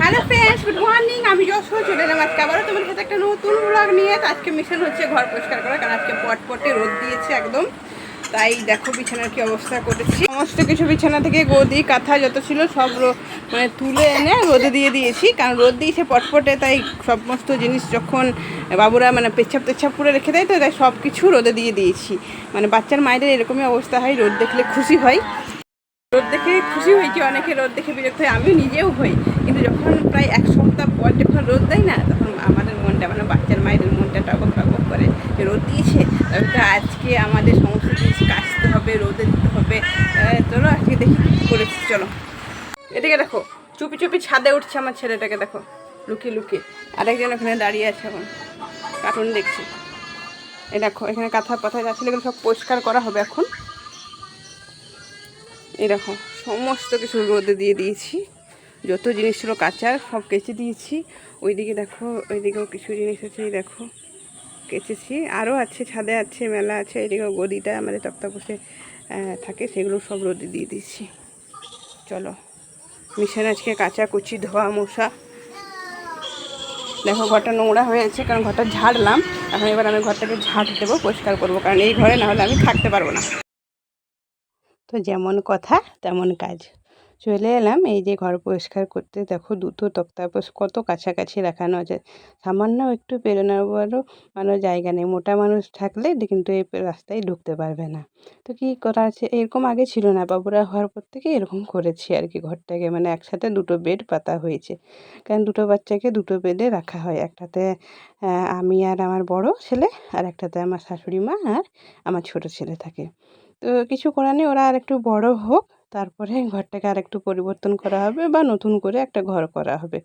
Hello friends good morning আমি যশোর চলে এলাম আজকে আবারও তোমার সাথে একটা নতুন ব্লগ নিয়ে। আজকে মিশন হচ্ছে ঘর পরিষ্কার করা, কারণ আজকে পট পটে রোদ দিয়েছে একদম। তাই দেখো বিছানার কি অবস্থা করেছি। সমস্ত কিছু বিছানা থেকে গদি, কাঁথা যত ছিল সব মানে তুলে এনে রোদে দিয়ে দিয়েছি। কারণ রোদ দিয়েছে পটপটে, তাই সমস্ত জিনিস যখন বাবুরা মানে পেচ্ছাপ টেচ্ছাপ করে রেখে দেয়, তো তাই সব কিছু রোদে দিয়ে দিয়েছি। মানে বাচ্চার মায়েদের এরকমই অবস্থা হয়, রোদ দেখলে খুশি হয়। রোদ দেখে খুশি হয়েছি অনেকে রোদ দেখে বিরক্ত হয়, আমিও নিজেও হই। কিন্তু যখন প্রায় এক সপ্তাহ পর যখন রোদ দেয় না, তখন আমাদের মনটা মানে বাচ্চার মায়েদের মনটা টকব টকব করে রোদ দিয়েছে। তো আজকে আমাদের সমস্ত জিনিস কাচতে হবে, রোদে দিতে হবে। চলো আজকে দেখি করেছি, চলো। এটাকে দেখো, চুপি চুপি ছাদে উঠছে আমার ছেলেটাকে, দেখো, লুকিয়ে লুকিয়ে। আরেকজন ওখানে দাঁড়িয়ে আছে এখন কার্টুন দেখছে। এই দেখো, এখানে কাঁথা পাথা এগুলো সব পরিষ্কার করা হবে এখন। এই দেখো, সমস্ত কিছু রোদে দিয়ে দিয়েছি। যত জিনিস ছিল কাঁচার সব কেচে দিয়েছি। ওইদিকে দেখো, ওইদিকেও কিছু জিনিস আছে দেখো, কেচেছি। আরও আছে, ছাদে আছে, মেলা আছে এদিকেও গদিটা আমাদের তক্তাপোষে থাকে, সেগুলো সব রোদে দিয়ে দিয়েছি। চলো, মিশন আজকে কাঁচা কুচি, ধোয়া, মশা। দেখো, ঘরটা নোংরা হয়ে হয়েছে কারণ ঘরটা ঝাড়লাম। এখন এবার আমি ঘরটাকে ঝাড় দেবো, পরিষ্কার করব, কারণ এই ঘরে না হলে আমি থাকতে পারব না। তো যেমন কথা, তেমন কাজ। চলে এলাম, এই যে ঘর পরিষ্কার করতে। দেখো দুটো তক্তাপোষ কত কাছাকাছি রাখানো আছে। সামান্য একটু পেরোনোবারও মানে জায়গা নেই। মোটা মানুষ থাকলে কিন্তু এই রাস্তায় ঢুকতে পারবে না। তো কী করা আছে? এরকম আগে ছিল না। বাবুরা হওয়ার পর থেকে এরকম করেছি আর কি ঘরটাকে। মানে একসাথে দুটো বেড পাতা হয়েছে। কারণ দুটো বাচ্চাকে দুটো বেডে রাখা হয়। একটাতে আমি আর আমার বড় ছেলে, আর একটাতে আমার শাশুড়ি মা, আর আমার ছোট ছেলে থাকে। তো কিছু করার নেই, ওরা আর একটু বড় হোক, তারপরে ঘরটাকে আর একটু পরিবর্তন করা হবে বা নতুন করে একটা ঘর করা হবে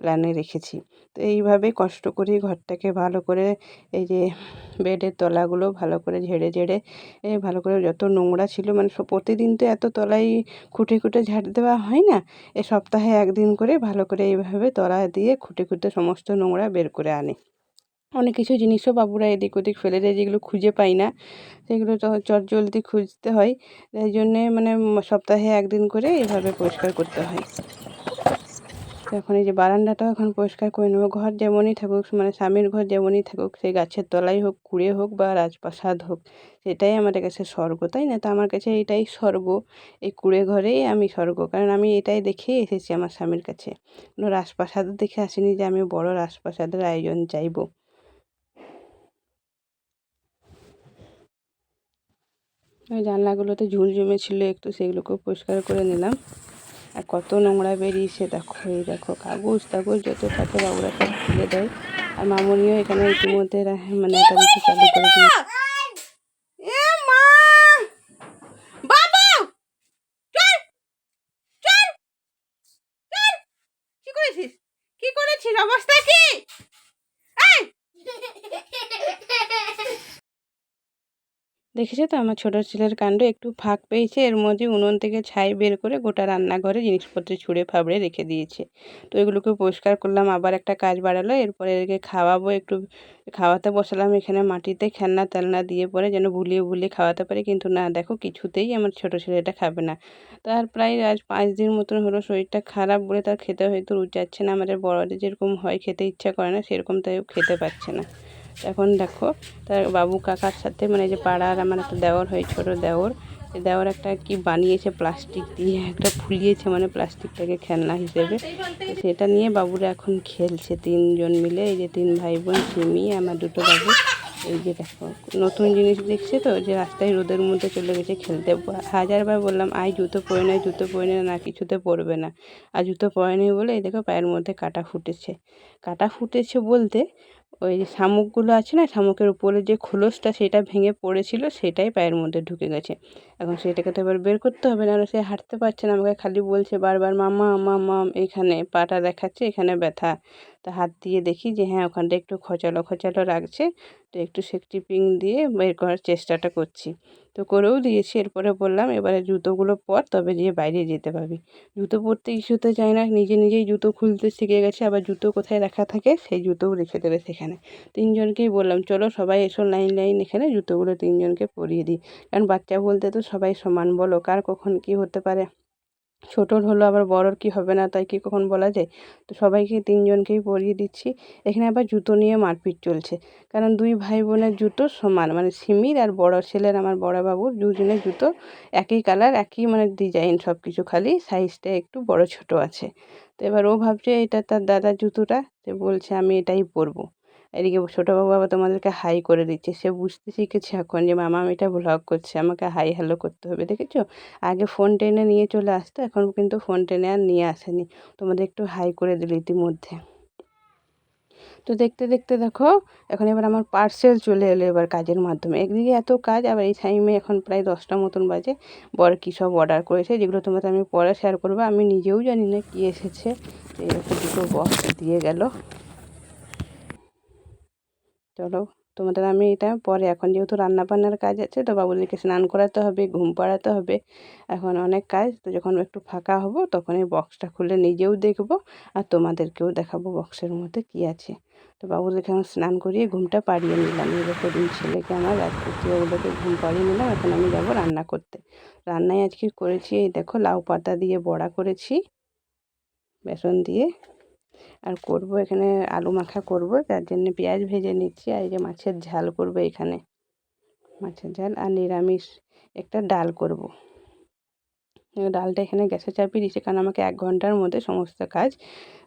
প্ল্যানে রেখেছি। তো এইভাবে কষ্ট করে ঘরটাকে ভালো করে এই যে বেডের তলাগুলো ভালো করে ঝেড়ে ঝেড়ে, এ ভালো করে যত নোংরা ছিল মানে প্রতিদিন তো এত তলায় খুঁটে খুঁটে ঝাড় দেওয়া হয় না, এ সপ্তাহে একদিন করে ভালো করে এইভাবে তলা দিয়ে খুঁটে খুঁটে সমস্ত নোংরা বের করে আনে। অনেক কিছু জিনিসও বাবুরা এদিক ওদিক ফেলে দেয়, যেগুলো খুঁজে পাই না। সেগুলো চটজলদি খুঁজতে হয়। তাই জন্যে মানে সপ্তাহে একদিন করে এভাবে পরিষ্কার করতে হয়। এখন এই যে বারান্দাটাও এখন পরিষ্কার করে নেব। ঘর যেমনই থাকুক মানে স্বামীর ঘর যেমনই থাকুক সেই গাছের তলায় হোক, কুড়ে হোক বা রাজপ্রাসাদ হোক, সেটাই আমাদের কাছে স্বর্গ, তাই না? তো আমার কাছে এটাই স্বর্গ। এই কুড়ে ঘরেই আমি স্বর্গ। কারণ আমি এটাই দেখেই এসেছি আমার স্বামীর কাছে। কোনো রাজপ্রাসাদও দেখে আসিনি যে আমি বড় রাজপ্রাসাদের আয়োজন চাইব। জানলাগুলোতে ঝুল জমেছিল একটু সেগুলোকে পরিষ্কার করে নিলাম। আর কত নোংরা বেরিয়েছে দেখো এই দেখো কাগজ টাগজ যত থাকে ওরা সব ফেলে দেয়। আর মামনিও এখানে ইতিমধ্যে মানে এটা চালু করে দিয়ে কি করেছিস কি করেছিস অবস্থা কি দেখেছ তো? আমার ছোটো ছেলের কাণ্ড একটু ফাঁক পেয়েছে। এর মধ্যে উনুন থেকে ছাই বের করে গোটা রান্নাঘরে জিনিসপত্র ছুঁড়ে ফাবড়ে রেখে দিয়েছে। তো এগুলোকে পরিষ্কার করলাম, আবার একটা কাজ বাড়ালো। এরপরে এদেরকে খাওয়াবো একটু, খাওয়াতে বসালাম এখানে মাটিতে, খেলনা তেলনা দিয়ে পরে যেন ভুলিয়ে ভুলিয়ে খাওয়াতে পারি। কিন্তু না, দেখো কিছুতেই আমার ছোটো ছেলেটা খাবে না। তার প্রায় আজ পাঁচ দিন মতন হলো শরীরটা খারাপ বলে তার খেতে হয়তো রুচাচ্ছে না। আমাদের বড়দের যেরকম হয় খেতে ইচ্ছা করে না, সেরকম তাই খেতে পারছে না। এখন দেখো, তার বাবু কাকার সাথে মানে যে পাড়ার আমার একটা দেওর হয়, ছোটো দেওর। এই দেওর একটা কি বানিয়েছে প্লাস্টিক দিয়ে, একটা ফুলিয়েছে মানে প্লাস্টিকটাকে খেলনা হিসেবে। সেটা নিয়ে বাবুরা এখন খেলছে তিনজন মিলে, এই যে তিন ভাই বোন সিমি আমার দুটো বাবু। এই যে দেখো, নতুন জিনিস দেখছে তো, যে রাস্তায় রোদের মধ্যে চলে গেছে খেলতে। হাজারবার বললাম, আয়, জুতো পরে না, জুতো পরে না না, কিছুতে পরবে না। আর জুতো পরেনি বলে, এই দেখো পায়ের মধ্যে কাটা ফুটেছে। কাটা ফুটেছে বলতে ওই যে শামুকগুলো আছে না, শামুকের উপরে যে খোলসটা সেটা ভেঙে পড়েছিল, সেটাই পায়ের মধ্যে ঢুকে গেছে। এখন সেটাকে তো এবার বের করতে হবে না সে হাঁটতে পারছে না। আমাকে খালি বলছে বারবার মামা মামা এখানে পাটা দেখাচ্ছে, এখানে ব্যথা। তা হাত দিয়ে দেখি যে হ্যাঁ ওখানটা একটু খচালো খচালো রাখছে তো একটু সেফটি পিন দিয়ে বের করার চেষ্টাটা করছি। তো করেও দিয়েছি। এরপরে বললাম, এবারে জুতোগুলো পর, তবে দিয়ে বাইরে যেতে পারবি। জুতো পরতে ইস্যুতে চায় না। নিজে নিজেই জুতো খুলতে শিখে গেছে। আবার জুতো কোথায় রাখা থাকে, সেই জুতোও রেখে দেবে সেখানে। তিনজনকেই বললাম, চলো সবাই এসো লাইন লাইন এখানে জুতোগুলো তিনজনকে পরিয়ে দিই। কারণ বাচ্চা বলতে তো সবাই সমান বলো, কার কখন কী হতে পারে। ছোটোর হলো আবার বড়োর কি হবে না তাই কি কখন বলা যায়? তো সবাইকে তিনজনকেই পরিয়ে দিচ্ছি। এখানে আবার জুতো নিয়ে মারপিট চলছে। কারণ দুই ভাই বোনের জুতো সমান মানে সিমির আর বড় ছেলের আমার বড় বাবুর দুজনের জুতো একই কালার, একই মানে ডিজাইন সব কিছু খালি, সাইজটা একটু বড় ছোট আছে। তো এবার ও ভাবছে এটা তার দাদার জুতোটা, সে বলছে আমি এটাই পরবো। এদিকে ছোটোবাবু আবার তোমাদেরকে হাই করে দিচ্ছে। সে বুঝতে শিখেছে এখন যে, মামা, আমি এটা ভ্লগ করছে। আমাকে হাই হ্যালো করতে হবে। দেখেছ? আগে ফোন টেনে নিয়ে চলে আসতো, এখন কিন্তু ফোন টেনে আর নিয়ে আসেনি। তোমাদের একটু হাই করে দিল ইতিমধ্যে। তো দেখতে দেখতে দেখো, এখন এবার আমার পার্সেল চলে এলো এবার কাজের মাধ্যমে। একদিকে এত কাজ, আবার এই টাইমে এখন প্রায় দশটা মতন বাজে। বর কী সব অর্ডার করেছে, যেগুলো তোমাদের আমি পরে শেয়ার করব। আমি নিজেও জানি না কী এসেছে। এরকম দুটো বক্স দিয়ে গেল। চলো, তোমাদের আমি এটা পরে, এখন যেহেতু রান্না বান্নার কাজ আছে, তো বাবুদেরকে স্নান করাতে হবে, ঘুম পাড়াতে হবে। এখন অনেক কাজ, তো যখন একটু ফাঁকা হব তখন এই বক্সটা খুলে নিজেও দেখব আর তোমাদেরকেও দেখাবো বক্সের মধ্যে কী আছে। তো বাবুদেরকে এখন স্নান করিয়ে ঘুমটা পাড়িয়ে নিলাম। এরকম দিন ছেলেকে আমার রাজপুত্রী ওগুলোকে ঘুম পাড়িয়ে নিলাম, এখন আমি যাব রান্না করতে। রান্নায় আজকে করেছি, এই দেখো, লাউ পাতা দিয়ে বড়া করেছি, বেসন দিয়ে। আর করব এখানে আলু মাখা করব, তার জন্য পেঁয়াজ ভেজে নিচ্ছি আর এই যে মাছের ঝাল করব এখানে। মাছের ঝাল আর নিরামিষ একটা ডাল করব। ডালটা এখানে গ্যাসে চাপিয়ে দিয়েছি কারণ আমাকে এক ঘণ্টার মধ্যে সমস্ত কাজ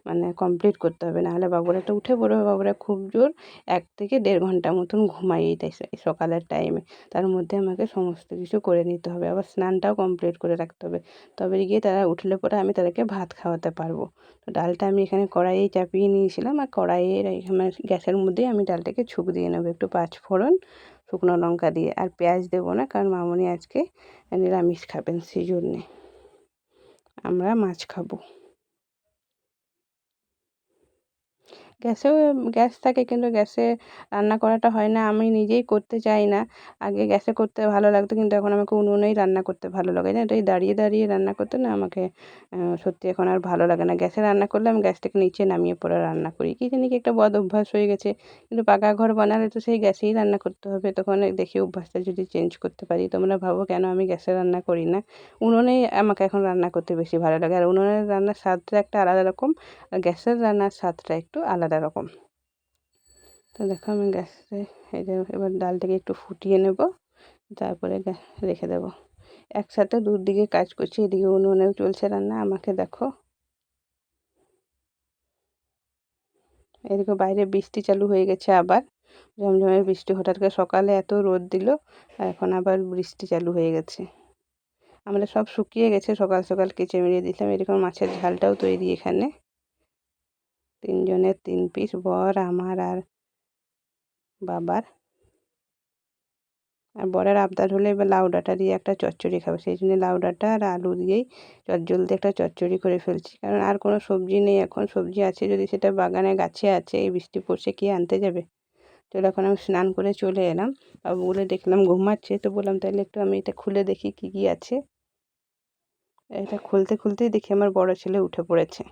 মানে কমপ্লিট করতে হবে। নাহলে বাবুরা তো উঠে পড়বে, বাবুরা খুব জোর এক থেকে দেড় ঘণ্টা মতন ঘুমাই এই সকালের টাইমে তার মধ্যে আমাকে সমস্ত কিছু করে নিতে হবে, আবার স্নানটাও কমপ্লিট করে রাখতে হবে। তবে গিয়ে তারা উঠলে পরে আমি তাদেরকে ভাত খাওয়াতে পারব। তো ডালটা আমি এখানে কড়াইয়ে চাপিয়ে নিয়েছিলাম আর কড়াইয়ের গ্যাসের মধ্যেই আমি ডালটাকে ছুক দিয়ে নেব। একটু পাঁচ ফোড়ন শুকনো লঙ্কা দিয়ে আর পেঁয়াজ দেবো না, কারণ মামনি আজকে নিরামিষ খাবেন, সেই জন্যে। আমরা মাছ খাব। গ্যাসেও, গ্যাস থাকে কিন্তু গ্যাসে রান্না করাটা হয় না। আমি নিজেই করতে চাই না। আগে গ্যাসে করতে ভালো লাগতো কিন্তু এখন আমাকে উনুনেই রান্না করতে ভালো লাগে। না এই দাঁড়িয়ে দাঁড়িয়ে রান্না করতে না আমাকে সত্যি এখন আর ভালো লাগে না। গ্যাসে রান্না করলে আমি গ্যাসটাকে নিচে নামিয়ে পরে রান্না করি। কী জানি কি একটা বদ অভ্যাস হয়ে গেছে। কিন্তু পাকা ঘর বানালে তো সেই গ্যাসেই রান্না করতে হবে। তখন দেখি অভ্যাসটা যদি চেঞ্জ করতে পারি, তোমরা ভাবো কেন আমি গ্যাসে রান্না করি না? উনুনেই আমাকে এখন রান্না করতে বেশি ভালো লাগে। আর উনুনের রান্নার স্বাদটা একটা আলাদা রকম। আর গ্যাসের রান্নার স্বাদটা একটু আলাদা রকম। তো দেখো আমি গ্যাসে এই যে এবার ডালটাকে একটু ফুটিয়ে নেব, তারপরে রেখে দেব। একসাথে দূর দিকে কাজ করছি, এদিকে উনুনেও চলছে রান্না, আমাকে দেখো। এদিকে বাইরে বৃষ্টি চালু হয়ে গেছে আবার। ঝমঝমে বৃষ্টি, হঠাৎ করে সকালে এত রোদ দিল, আর এখন আবার বৃষ্টি চালু হয়ে গেছে। আমরা সব শুকিয়ে গেছে, সকাল সকাল কেচে মেরিয়ে দিলাম, এরকম মাছের ঝালটাও তৈরি এখানে। তিনজনের তিন পিস বর, আমার আর বাবার। আর বরের আবদার হলে এবার লাউ ডাঁটা দিয়ে একটা চচ্চড়ি খাবে। সেই জন্য লাউ ডাঁটা আর আলু দিয়েই চটজলদি একটা চচ্চড়ি করে ফেলছি। কারণ আর কোনো সবজি নেই। এখন সবজি আছে, যদি সেটা বাগানে গাছে আছে, এই বৃষ্টি পড়ছে, কি আনতে যাবে? চলো এখন আমি স্নান করে চলে এলাম। বলে দেখলাম ঘুমাচ্ছে, তো বললাম তাহলে একটু আমি এটা খুলে দেখি কী কী আছে। এটা খুলতে খুলতেই দেখি আমার বড় ছেলে উঠে পড়েছে।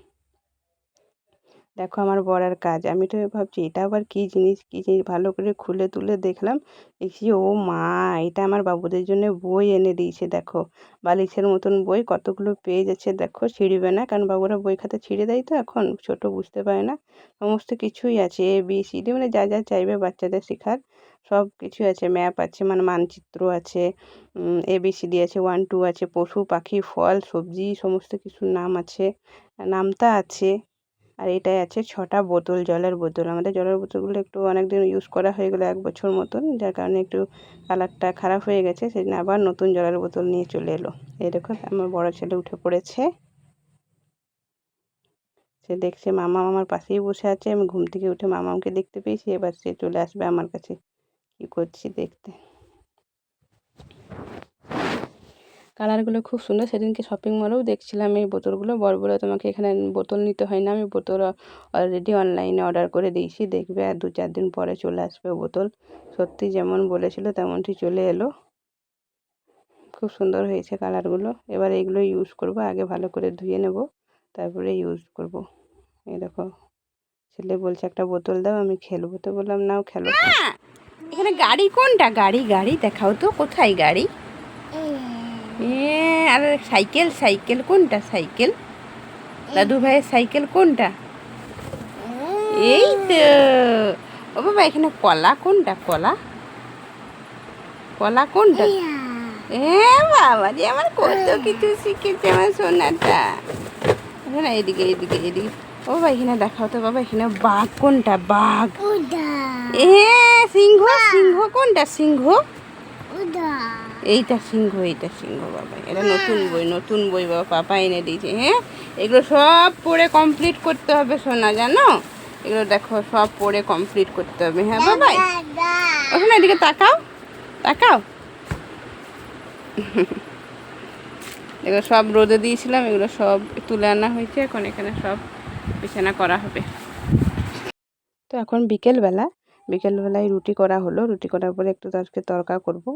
দেখো আমার বড়ার কাজ। আমি তো ভাবছি, এটা আবার কী জিনিস কী জিনিস? ভালো করে খুলে তুলে দেখলাম। দেখছি, ও মা, এটা আমার বাবুদের জন্য বই এনে দিয়েছে, দেখো। বালিশের মতন বই, কতগুলো পেজ আছে, দেখো, ছিঁড়বে না। কারণ বাবুরা বই খাতা ছিঁড়ে দেয় তো এখন, ছোট বুঝতে পারে না। সমস্ত কিছুই আছে এ বি সি ডি মানে যা যা চাইবে বাচ্চাদের শেখার, সব কিছু আছে। ম্যাপ আছে মানে মানচিত্র আছে এ বি সি ডি আছে ওয়ান টু আছে, পশু, পাখি, ফল, সবজি, সমস্ত কিছুর নাম আছে। নামতা আছে। আর এটাই আছে ছটা বোতল, জলের বোতল। আমাদের জলের বোতলগুলো একটু অনেক দিন ইউজ করা হয়ে গেলো এক বছর মতন, যার কারণে একটু কালারটা খারাপ হয়ে গেছে জন্য আবার নতুন জলের বোতল নিয়ে চলে এলো। এই দেখো আমার বড় ছেলে উঠে পড়েছে। সে দেখছে মামা আমার পাশেই বসে আছে, আমি ঘুম থেকে উঠে মামাকে দেখতে পেয়েছি, এবার সে চলে আসবে আমার কাছে। কী করছি দেখতে? কালারগুলো খুব সুন্দর। সেদিনকে শপিং মলেও দেখছিলাম এই বোতলগুলো। বড় বড় তোমাকে এখানে বোতল নিতে হয় না। আমি বোতল অলরেডি অনলাইনে অর্ডার করে দিয়েছি। দেখবে আর দু চার দিন পরে চলে আসবে বোতল। সত্যি যেমন বলেছিল তেমনটি চলে এলো। খুব সুন্দর হয়েছে কালারগুলো। এবার এইগুলো ইউজ করব। আগে ভালো করে ধুয়ে নেব। তারপরে ইউজ করব। এই দেখো, ছেলে বলছে, একটা বোতল দাও, আমি খেলব। তো বললাম, নাও, খেলো। এখানে গাড়ি কোনটা? গাড়ি গাড়ি দেখাও তো। কোথায় গাড়ি? আর সাইকেল সাইকেল কোনটা? সাইকেল? দাদু ভাইয়ের সাইকেল কোনটা? এই তো ও বাবা এখানে কলা কোনটা? কলা? কলা কোনটা? এ বাবা রে আমার কত কিছু শিখেছে আমার সোনাটা। এখানে এদিকে এদিকে এদিকে ও বাবা এখানে দেখাও তো বাবা এখানে বাঘ কোনটা? বাঘ। এ সিংহ সিংহ কোনটা? সিংহ? এইটা সিংহ এইটা সিংহ বাবা। এটা নতুন বই নতুন বই বাবা পাপা এনে দিয়েছে হ্যাঁ? এগুলো সব পড়ে কমপ্লিট করতে হবে সোনা জানো? এগুলো দেখো সব পড়ে কমপ্লিট করতে হবে হ্যাঁ বাবাই? ওখানে এদিকে তাকাও তাকাও। এগুলো সব রোদে দিয়েছিলাম এগুলো সব তুলে আনা হয়েছে এখন এখানে সব বিছানা করা হবে। তো এখন বিকেলবেলা বিকেলবেলায় রুটি করা হলো রুটি করার পরে একটু আজকে তরকা করব।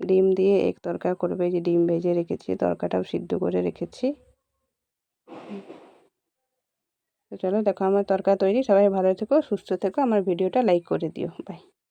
ডিম দিয়ে এক তরকা করবে যে ডিম ভেজে রেখেছি, তরকাটাও সিদ্ধ করে রেখেছি। তো চলো, দেখো আমার তরকা তৈরি, সবাই ভালো থেকো, সুস্থ থেকো, আমার ভিডিওটা লাইক করে দিও বাই